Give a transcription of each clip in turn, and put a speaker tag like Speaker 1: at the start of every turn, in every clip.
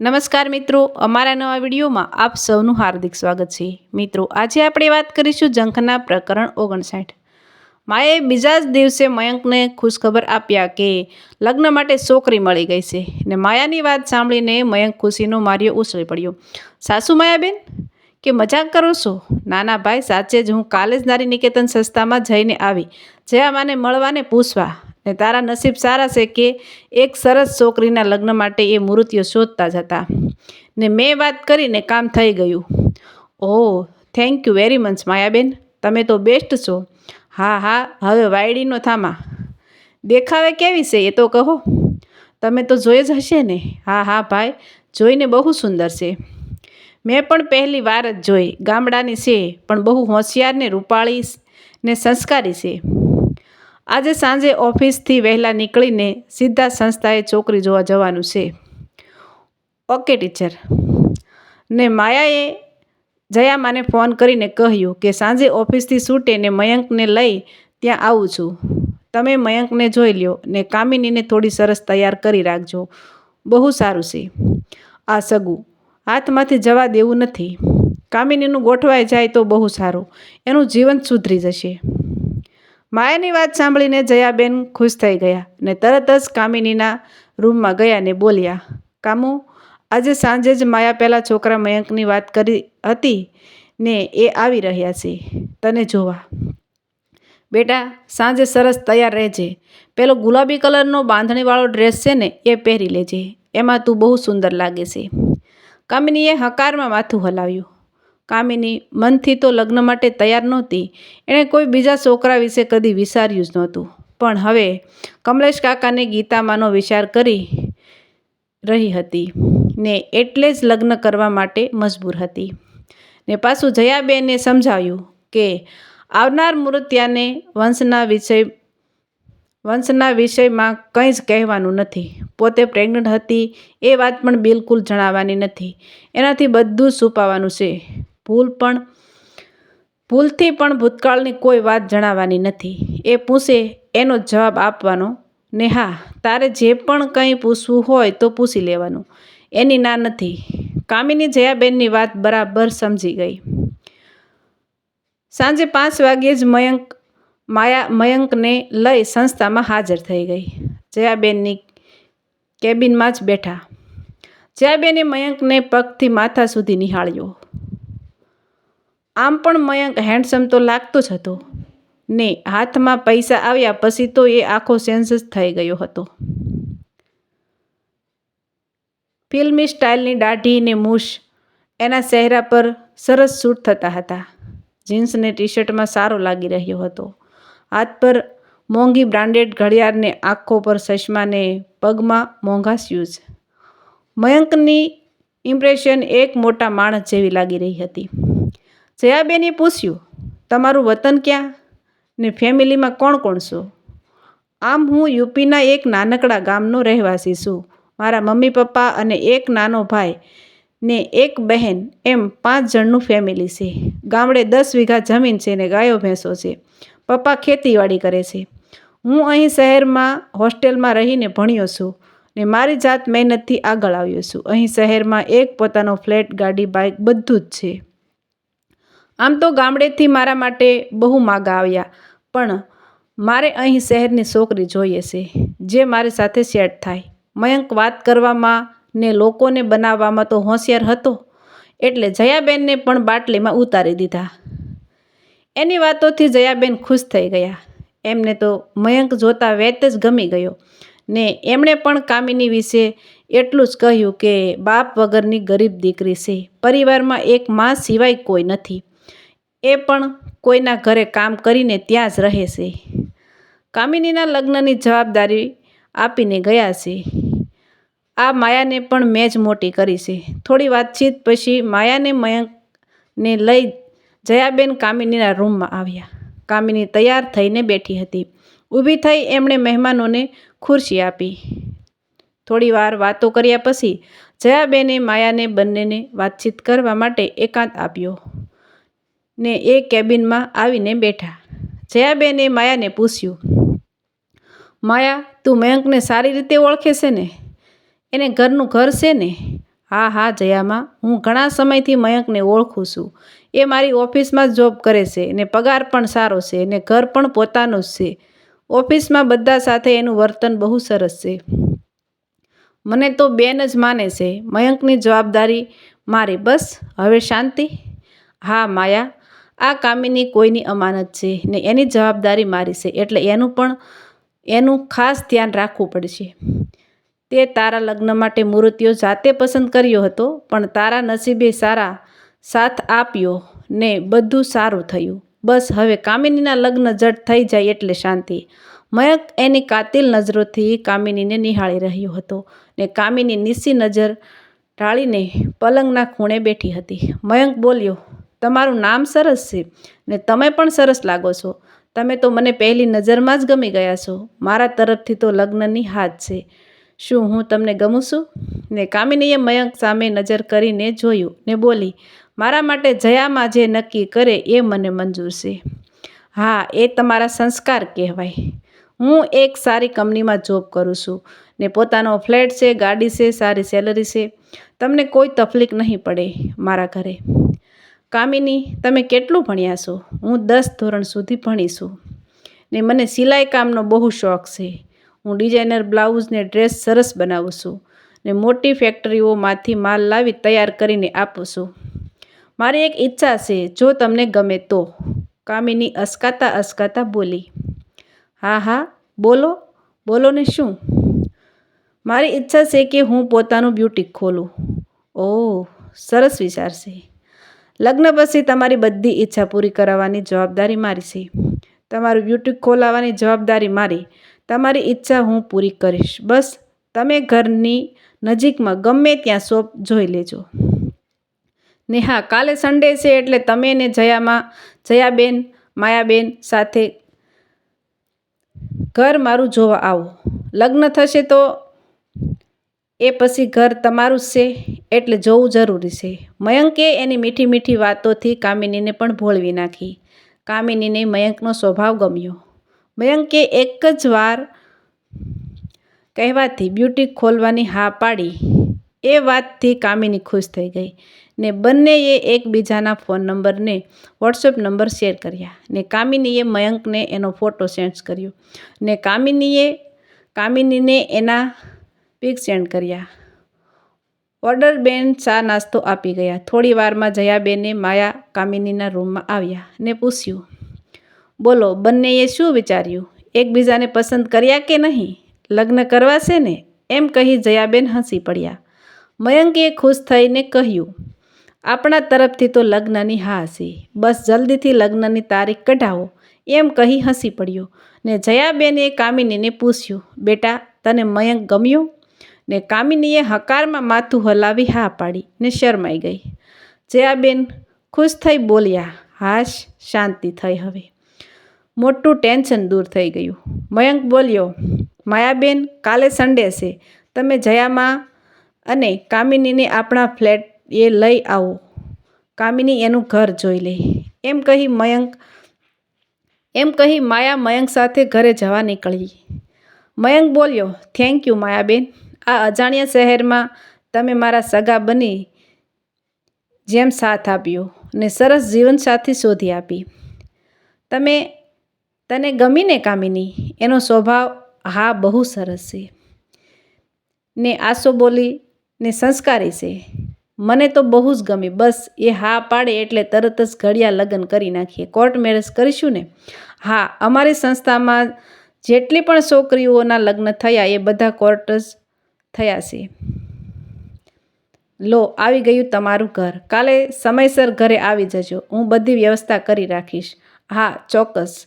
Speaker 1: નમસ્કાર મિત્રો, અમારા નવા વિડીયોમાં આપ સૌનું હાર્દિક સ્વાગત છે. મિત્રો, આજે આપણે વાત કરીશું જંખના પ્રકરણ ઓગણસાઠ. માએ બીજા જ દિવસે મયંકને ખુશખબર આપ્યા કે લગ્ન માટે છોકરી મળી ગઈ છે ને માયાની વાત સાંભળીને મયંક ખુશીનો માર્યો ઉછળી પડ્યો. સાસુ માયાબેન, કે મજાક કરો છો? નાના ભાઈ, સાચે જ હું કાલે જ નારી નિકેતન સંસ્થામાં જઈને આવી. જયા માને મળવાને પૂછવા. ને તારા નસીબ સારા છે કે એક સરસ છોકરીના લગ્ન માટે એ મૂર્તિઓ શોધતા જ હતા. ને મેં વાત કરીને કામ થઈ ગયું. Oh thank you very much Mayaben. તમે તો બેસ્ટ છો. હા હા, હવે વાયડીનો થામા. દેખાવે કેવી છે એ તો કહો. તમે તો જોઈ જ હશે ને. હા હા, ભાઈ, જોઈને બહુ સુંદર છે. મેં પણ પહેલી વાર જ જોઈ. ગામડાની છે, પણ બહુ હોશિયાર ને રૂપાળી ને સંસ્કારી છે. આજે સાંજે ઓફિસથી વહેલા નીકળીને સીધા સંસ્થાએ છોકરી જોવા જવાનું છે. Okay, teacher. ને માયાએ જયા માને ફોન કરીને કહ્યું કે સાંજે ઓફિસથી છૂટે ને મયંકને લઈ ત્યાં આવું છું. તમે મયંકને જોઈ લ્યો ને કામિનીને થોડી સરસ તૈયાર કરી રાખજો. બહુ સારું છે. આ સગું. હાથમાંથી જવા દેવું નથી. કામિનીનું ગોઠવાઈ જાય તો બહુ સારું. એનું જીવન સુધરી જશે. માયાની વાત સાંભળીને જયાબેન ખુશ થઈ ગયા ને તરત જ કામિનીના રૂમમાં ગયા ને બોલ્યા, કામુ, આજે સાંજે જ માયા પહેલાં છોકરા મયંકની વાત કરી હતી ને એ આવી રહ્યા છે. તને જોવા. બેટા, સાંજે સરસ તૈયાર રહેજે. પેલો ગુલાબી કલરનો બાંધણીવાળો ડ્રેસ છે ને એ પહેરી લેજે. એમાં તું બહુ સુંદર લાગે છે. કામિનીએ હકારમાં માથું હલાવ્યું. કામિની મનથી તો લગ્ન માટે તૈયાર નહોતી. એણે કોઈ બીજા છોકરા વિશે કદી વિચાર્યું જ નહોતું. પણ હવે કમલેશ કાકાને ગીતામાંનો વિચાર કરી રહી હતી ને એટલે જ લગ્ન કરવા માટે મજબૂર હતી. ને પાછું જયાબેને સમજાવ્યું કે આવનાર મૂર્ત્યાને વંશના વિષય, વંશના વિષયમાં કંઈ જ કહેવાનું નથી. પોતે પ્રેગ્નન્ટ હતી એ વાત પણ બિલકુલ જણાવવાની નથી. એનાથી બધું જ છુપાવવાનું છે. ભૂલ પણ, ભૂલથી પણ ભૂતકાળની કોઈ વાત જણાવવાની નથી. એ પૂછે, એનો જવાબ આપવાનો ને હા તારે જે પણ કંઈ પૂછવું હોય તો પૂછી લેવાનું. એની ના નથી. કામિની જયાબેનની વાત બરાબર સમજી ગઈ. સાંજે પાંચ વાગ્યે જ મયંક, માયા મયંકને લઈ સંસ્થામાં હાજર થઈ ગઈ. જયાબેનની કેબિનમાં જ બેઠા. જયાબેને મયંકને પગથી માથા સુધી નિહાળ્યો. આમ પણ મયંક હેન્ડસમ તો લાગતો જ હતો. ને હાથમાં પૈસા આવ્યા પછી તો એ આખો સેન્સ જ થઈ ગયો હતો. ફિલ્મી સ્ટાઇલની દાઢી ને મૂછ એના ચહેરા પર સરસ સૂટ થતા હતા. જીન્સ ને ટી શર્ટમાં સારો લાગી રહ્યો હતો. હાથ પર મોંઘી બ્રાન્ડેડ ઘડિયાળને આંખો પર ચશ્માને પગમાં મોંઘા શૂઝ મયંકની ઇમ્પ્રેશન એક મોટા માણસ જેવી લાગી રહી હતી. જયાબેને પૂછ્યું, તમારું વતન ક્યાં? ને ફેમિલીમાં કોણ કોણ છો? આમ હું યુપીના એક નાનકડા ગામનો રહેવાસી છું. મારા મમ્મી પપ્પા અને એક નાનો ભાઈ ને એક બહેન, એમ પાંચ જણનું ફેમિલી છે. ગામડે દસ વીઘા જમીન છે ને ગાયો ભેંસો છે. પપ્પા ખેતીવાડી કરે છે. હું અહીં શહેરમાં, હોસ્ટેલમાં રહીને ભણ્યો છું ને મારી જાત મહેનતથી આગળ આવ્યો છું. અહીં શહેરમાં એક પોતાનો ફ્લેટ, ગાડી બાઇક બધું જ છે. આમ તો ગામડેથી મારા માટે બહુ માગા આવ્યા. પણ મારે અહીં શહેરની છોકરી જોઈએ છે, જે મારી સાથે સેટ થાય. મયંક વાત કરવામાં ને લોકોને બનાવવામાં તો હોશિયાર હતો, એટલે જયાબેનને પણ બાટલીમાં ઉતારી દીધા. એની વાતોથી જયાબેન ખુશ થઈ ગયા. એમને તો મયંક જોતા વેત જ ગમી ગયો. ને એમણે પણ કામિની વિશે એટલું જ કહ્યું કે બાપ વગરની ગરીબ દીકરી છે. પરિવારમાં એક માં સિવાય કોઈ નથી. એ પણ કોઈના ઘરે કામ કરીને ત્યાં જ રહે છે. કામિનીના લગ્નની જવાબદારી આપીને ગયા છે. આ માયાને પણ મેં જ મોટી કરી છે. થોડી વાતચીત પછી માયાને મયંકને લઈ જયાબેન કામિનીના રૂમમાં આવ્યા. કામિની તૈયાર થઈને બેઠી હતી. ઊભી થઈ એમણે મહેમાનોને ખુરશી આપી. થોડી વાર વાતો કર્યા પછી જયાબેને માયાને બંનેને વાતચીત કરવા માટે એકાંત આપ્યો. ને એ કેબિનમાં આવીને બેઠા. જયાબેને માયાને પૂછ્યું, માયા, તું મયંકને સારી રીતે ઓળખે છે ને? એને ઘરનું ઘર છે ને? હા હા, જયામાં, હું ઘણા સમયથી મયંકને ઓળખું છું. એ મારી ઓફિસમાં જ જોબ કરે છે ને પગાર પણ સારો છે ને ઘર પણ પોતાનું જ છે. ઓફિસમાં બધા સાથે એનું વર્તન બહુ સરસ છે. મને તો બેન જ માને છે. મયંકની જવાબદારી મારી. બસ, હવે શાંતિ? હા, માયા આ કામિની કોઈની અમાનત છે ને એની જવાબદારી મારી છે. એટલે એનું પણ, એનું ખાસ ધ્યાન રાખવું પડશે. તે તારા લગ્ન માટે મૂર્તિઓ જાતે પસંદ કર્યો હતો, પણ તારા નસીબે સારા સાથ આપ્યો ને બધું સારું થયું. બસ હવે કામિનીના લગ્ન જટ થઈ જાય એટલે શાંતિ. મયંક એની કાતિલ નજરોથી કામિનીને નિહાળી રહ્યો હતો ને કામિની નિસ્સી નજર ટાળીને પલંગના ખૂણે બેઠી હતી. મયંક બોલ્યો તમારું નામ સરસ છે ને તમે પણ સરસ લાગો છો. તમે તો મને પહેલી નજરમાં જ ગમી ગયા છો. મારા તરફથી તો લગ્નની હાથ છે. શું હું તમને ગમું છું? ને કામિનીએ મયંક સામે નજર કરીને જોયું ને બોલી, મારા માટે જયામાં જે નક્કી કરે એ મને મંજૂર છે. હા, એ તમારા સંસ્કાર કહેવાય. હું એક સારી કંપનીમાં જોબ કરું છું ને પોતાનો ફ્લેટ છે, ગાડી છે, સારી સેલરી છે. તમને કોઈ તકલીફ નહીં પડે મારા ઘરે. કામિની, તમે કેટલું ભણ્યા છો? હું દસ ધોરણ સુધી ભણી છું ને મને સિલાઈ કામનો બહુ શોખ છે. હું ડિઝાઇનર બ્લાઉઝ ને ડ્રેસ સરસ બનાવું છું ને મોટી ફેક્ટરીઓમાંથી માલ લાવી તૈયાર કરીને આપું છું. મારી એક ઈચ્છા છે, જો તમને ગમે તો. કામિની અસકાતા અસકાતા બોલી. હા હા, બોલો. બોલો ને શું? મારી ઈચ્છા છે કે હું પોતાનું બ્યુટી ખોલું. ઓહ, સરસ વિચાર છે. લગ્ન પછી તમારી બધી ઈચ્છા પૂરી કરાવવાની જવાબદારી મારી છે. તમારું યુટ્યુબ ખોલાવવાની જવાબદારી મારી. તમારી ઈચ્છા હું પૂરી કરીશ. બસ, તમે ઘરની નજીકમાં ગમે ત્યાં શોપ જોઈ લેજો. ને હા કાલે સન્ડે છે એટલે તમે ને જયામાં, જયાબેન, માયાબેન સાથે ઘર મારું જોવા આવો. લગ્ન થશે તો એ પછી ઘર તમારું જ છે એટલે જોવું જરૂરી છે. મયંકે એની મીઠી મીઠી વાતોથી કામિનીને પણ ભોળવી નાખી. કામિનીને મયંકનો સ્વભાવ ગમ્યો. મયંકે એક જ વાર કહેવાથી બ્યુટી ખોલવાની હા પાડી. એ વાતથી કામિની ખુશ થઈ ગઈ ને બંનેએ એકબીજાના ફોન નંબરને વોટ્સએપ નંબર શેર કર્યા ને કામિનીએ મયંકને એનો ફોટો સેન્ડ કર્યો. ને કામિનીએ કામિનીને એના પિક સેન્ડ કર્યા. ઓર્ડર બેન ચા નાસ્તો આપી ગયા. થોડી વારમાં જયાબેને માયા કામિનીના રૂમમાં આવ્યા ને પૂછ્યું, બોલો, બંનેએ શું વિચાર્યું? એકબીજાને પસંદ કર્યા કે નહીં? લગ્ન કરવાશે ને? એમ કહી જયાબેન હસી પડ્યા. મયંકે ખુશ થઈને કહ્યું, આપણા તરફથી તો લગ્નની હા હશી. બસ જલ્દીથી લગ્નની તારીખ કઢાવો. એમ કહી હસી પડ્યો ને જયાબેને કામિનીને પૂછ્યું, બેટા, તને મયંક ગમ્યો? ને કામિનીએ હકારમાં માથું હલાવી હા પાડી ને શરમાઈ ગઈ. જયાબેન ખુશ થઈ બોલ્યા, હાશ, શાંતિ થઈ હવે. મોટું ટેન્શન દૂર થઈ ગયું. મયંક બોલ્યો, માયાબેન, કાલે સન્ડે છે. તમે જયામાં અને કામિનીને આપણા ફ્લેટ એ લઈ આવો. કામિની એનું ઘર જોઈ લે. એમ કહી મયંક, એમ કહી માયા મયંક સાથે ઘરે જવા નીકળી. મયંક બોલ્યો, થેન્ક યુ માયાબેન. આ અજાણ્યા શહેરમાં તમે મારા સગા બની જેમ સાથ આપ્યો ને સરસ જીવનસાથી શોધી આપી. તમે, તને ગમીને કામિની? એનો સ્વભાવ હા બહુ સરસ છે. ને આસો બોલી ને સંસ્કારી છે. મને તો બહુ જ ગમી. બસ એ હા પાડે એટલે તરત જ ઘડિયા લગ્ન કરી નાખીએ. કોર્ટ મેરેજ કરીશું ને? હા, અમારી સંસ્થામાં જેટલી પણ છોકરીઓના લગ્ન થયા એ બધા કોર્ટ જ થયા છે. લો, આવી ગયું તમારું ઘર. કાલે સમયસર ઘરે આવી જજો. હું બધી વ્યવસ્થા કરી રાખીશ. હા, ચોક્કસ.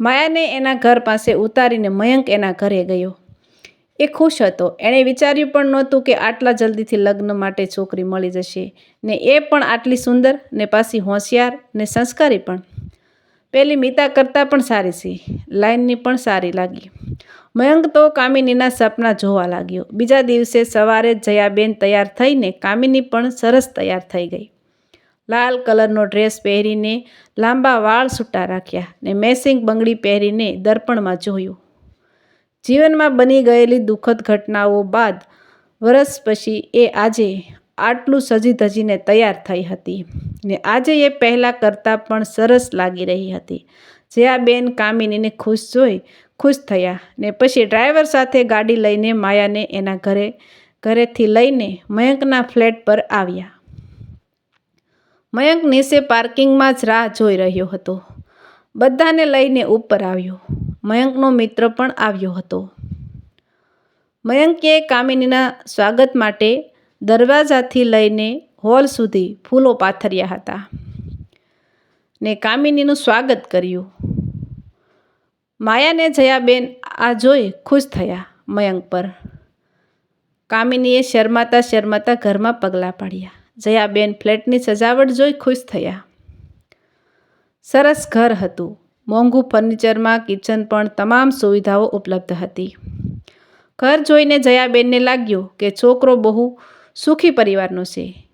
Speaker 1: માયાને એના ઘર પાસે ઉતારીને મયંક એના ઘરે ગયો. એ ખુશ હતો. એણે વિચાર્યું પણ નહોતું કે આટલા જલ્દીથી લગ્ન માટે છોકરી મળી જશે. ને એ પણ આટલી સુંદર, ને પાછી હોશિયાર, ને સંસ્કારી પણ. પેલી મિતા કરતાં પણ સારી છે. લાઇનની પણ સારી લાગી. મયંક તો કામિનીના સપના જોવા લાગ્યો. બીજા દિવસે સવારે જયાબેન તૈયાર થઈને કામિની પણ સરસ તૈયાર થઈ ગઈ. લાલ કલરનો ડ્રેસ પહેરીને લાંબા વાળ છૂટા રાખ્યા ને મેસિંગ બંગડી પહેરીને દર્પણમાં જોયું. જીવનમાં બની ગયેલી દુઃખદ ઘટનાઓ બાદ વરસ પછી એ આજે આટલું સજી ધજીને તૈયાર થઈ હતી ને આજે એ પહેલાં કરતાં પણ સરસ લાગી રહી હતી. જે આ બેન કામિનીને ખુશ જોઈ ખુશ થયા ને પછી ડ્રાઈવર સાથે ગાડી લઈને માયાને એના ઘરે, ઘરેથી લઈને મયંકના ફ્લેટ પર આવ્યા. મયંક નીચે પાર્કિંગમાં જ રાહ જોઈ રહ્યો હતો. બધાને લઈને ઉપર આવ્યો. મયંકનો મિત્ર પણ આવ્યો હતો. મયંકે કામિનીના સ્વાગત માટે દરવાજાથી લઈને હોલ સુધી ફૂલો પાથર્યા હતા ને કામિનીનું સ્વાગત કર્યું. માયાને જયાબેન આ જોઈ ખુશ થયા મયંક પર. કામિનીએ શરમાતા શરમાતા ઘરમાં પગલાં પાડ્યા. જયાબેન ફ્લેટની સજાવટ જોઈ ખુશ થયા. સરસ ઘર હતું. મોંઘું ફર્નિચરમાં કિચન પણ તમામ સુવિધાઓ ઉપલબ્ધ હતી. ઘર જોઈને જયાબેનને લાગ્યું કે છોકરો બહુ સુખી પરિવારનો છે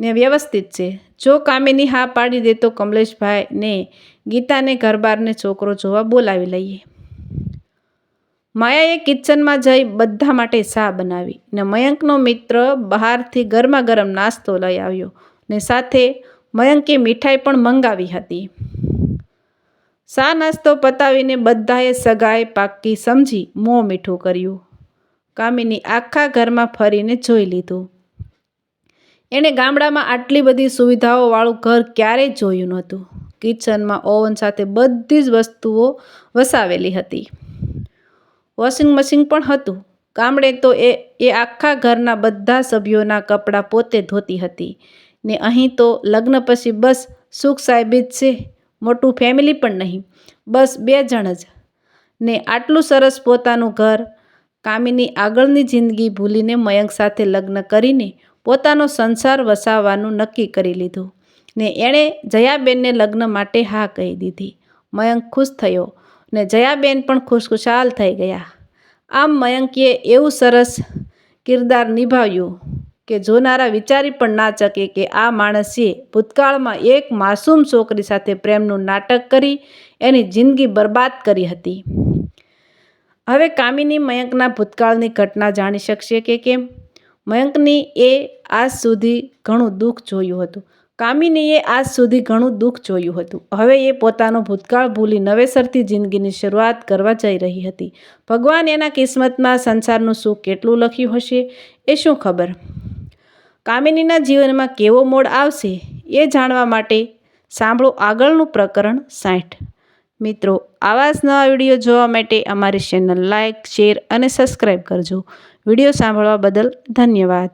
Speaker 1: ને વ્યવસ્થિત છે. જો કામિની હા પાડી દે તો કમલેશભાઈ ને ગીતાને ઘરબારને છોકરો જોવા બોલાવી લઈએ. માયાએ કિચનમાં જઈ બધા માટે ચા બનાવી ને મયંકનો મિત્ર બહારથી ગરમા ગરમ નાસ્તો લઈ આવ્યો ને સાથે મયંકે મીઠાઈ પણ મંગાવી હતી. શા નાસ્તો પતાવીને બધાએ સગાએ પાકી સમજી મોં મીઠું કર્યું. કામિની આખા ઘરમાં ફરીને જોઈ લીધું. એણે ગામડામાં આટલી બધી સુવિધાઓવાળું ઘર ક્યારેય જોયું નહોતું. કિચનમાં ઓવન સાથે બધી જ વસ્તુઓ વસાવેલી હતી. વોશિંગ મશીન પણ હતું. ગામડે તો એ એ આખા ઘરના બધા સભ્યોના કપડાં પોતે ધોતી હતી. ને અહીં તો લગ્ન પછી બસ સુખ સાહેબી જ છે, મોટું ફેમિલી પણ નહીં, બસ બે જણ જ. ને આટલું સરસ પોતાનું ઘર, કામીની આગળની જિંદગી ભૂલીને મયંક સાથે લગ્ન કરીને પોતાનો સંસાર વસાવવાનું નક્કી કરી લીધું. ને એણે જયાબેનને લગ્ન માટે હા કહી દીધી. મયંક ખુશ થયો ને જયાબેન પણ ખુશખુશાલ થઈ ગયા. આમ મયંકીએ એવું સરસ કિરદાર નિભાવ્યું કે જોનારા વિચારી પણ ના શકે કે આ માણસે ભૂતકાળમાં એક માસૂમ છોકરી સાથે પ્રેમનું નાટક કરી એની જિંદગી બરબાદ કરી હતી. હવે કામિની મયંકના ભૂતકાળની ઘટના જાણી શકશે કે કેમ? મયંકની એ આજ સુધી ઘણું દુઃખ જોયું હતું. કામિનીએ આજ સુધી ઘણું દુઃખ જોયું હતું. હવે એ પોતાનો ભૂતકાળ ભૂલી નવેસરથી જિંદગીની શરૂઆત કરવા જઈ રહી હતી. ભગવાન એના કિસ્મતમાં સંસારનું સુખ કેટલું લખ્યું હશે એ શું ખબર? કામિનીના જીવનમાં કેવો મોડ આવશે એ જાણવા માટે સાંભળો આગળનું પ્રકરણ સાઠ. મિત્રો, આવા જ નવા વીડિયો જોવા માટે અમારી ચેનલ લાઇક શેર અને સબસ્ક્રાઈબ કરજો. વીડિયો સાંભળવા બદલ ધન્યવાદ.